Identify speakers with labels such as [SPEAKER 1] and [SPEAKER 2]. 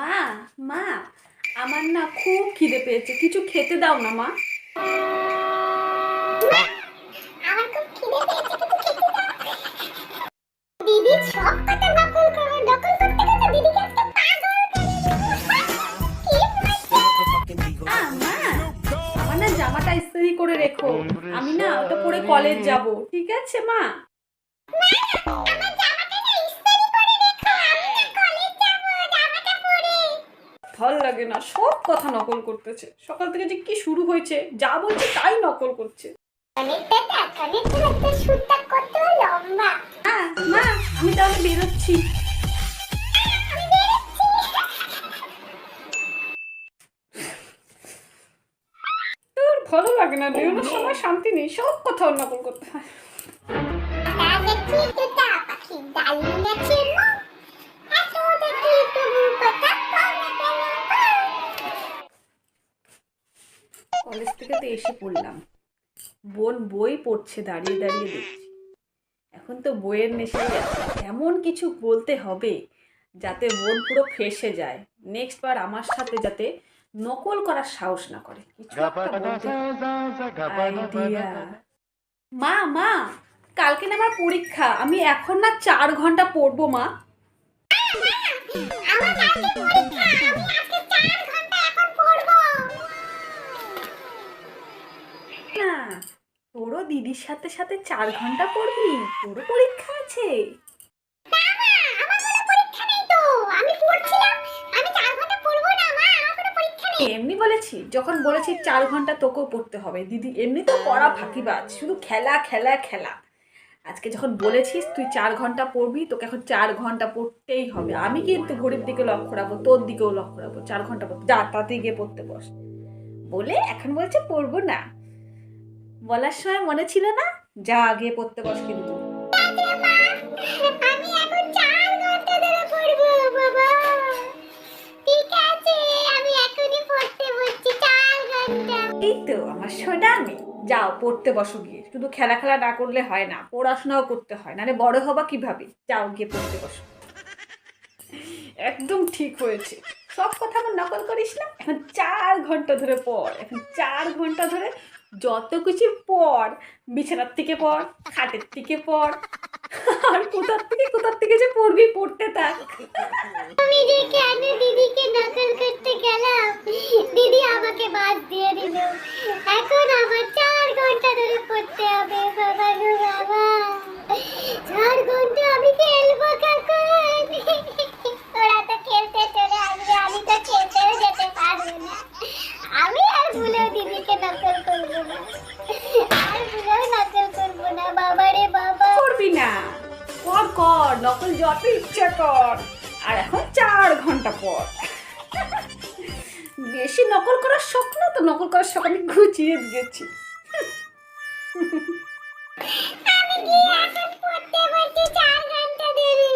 [SPEAKER 1] মা মা আমার না খুব খিদে পেয়েছে। কিছু খেতে দাও না মা। জামাটা ইস্ত্রি করে রেখো। আমি না ওটা পরে কলেজ যাব ঠিক আছে মা
[SPEAKER 2] আমার জামাটা না ইস্ত্রি করে রেখো আমি না কলেজ যাব জামাটা পরে
[SPEAKER 1] ভালো লাগে না সব কথা নকল করতেছে। সকাল থেকে যে কি শুরু হয়েছে যা বলছে তাই নকল করছে।
[SPEAKER 2] লম্বা?
[SPEAKER 1] হ্যাঁ মা আমি তাহলে বেরোচ্ছি। তোর ভালো লাগে না বেরোনোর সময় শান্তি নেই সব কথা নকল করতে হয়। কলেজ থেকে তো এসে পড়লাম। বোন বই পড়ছে দাঁড়িয়ে দাঁড়িয়ে দেখছি। এখন তো বইয়ের নেশাই আছে। এমন কিছু বলতে হবে যাতে বোন পুরো ফেসে যায়। নেক্সট বার আমার সাথে যাতে নকল করার সাহস না করে। কিছু একটা বলতে হবে। মা মা কালকে না আমার পরীক্ষা। আমি এখন না চার ঘণ্টা পড়ব মা।
[SPEAKER 2] আমার কালকে পরীক্ষা আমি আজকে চার ঘণ্টা এখন পড়ব
[SPEAKER 1] না তোরও দিদির সাথে সাথে চার ঘণ্টা পড়বি তোরও পরীক্ষা আছে। এমনি বলেছি যখন বলেছি চার ঘণ্টা তোকেও পড়তে হবে দিদি এমনি তো পড়া ফাঁকিবাজ শুধু খেলা খেলা খেলা। আজকে যখন বলেছিস তুই চার ঘণ্টা পড়বি তোকে এখন চার ঘণ্টা পড়তেই হবে। আমি কিন্তু ঘড়ির দিকে লক্ষ্য রাখব তোর দিকেও লক্ষ্য রাখব চার ঘণ্টা পড়তে। যা তাতে গিয়ে পড়তে বস। বলে এখন বলছে পড়ব না। বলার সময় মনে ছিল না? যা গিয়ে পড়তে বস কিন্তু।
[SPEAKER 2] আমি আমি
[SPEAKER 1] এই তো আমার সোনা মেয়ে যাও পড়তে বসো গিয়ে। শুধু খেলা খেলা না করলে হয় না পড়াশোনাও করতে হয়। নাহলে বড় হবা কীভাবে? যাও গিয়ে পড়তে বসো। একদম ঠিক হয়েছে। সব কথা আমার নকল করিস না? এখন চার ঘণ্টা ধরে পড়। এখন চার ঘণ্টা ধরে যত কিছু পর, বিছানার থেকে পর, খাটের থেকে পর, আর কোথার থেকে কোথার থেকে যে পড়বি পড়তে থাক।
[SPEAKER 2] আমি যে কেন দিদিকে নকল করতে গেলাম? তখন যত
[SPEAKER 1] ইচ্ছা কর। আর এখন চার ঘণ্টা পর। বেশি নকল করার শখ না তো, নকল করার শখ আমি ঘুচিয়ে দিয়েছি। আমি কি ঘণ্টা দেরি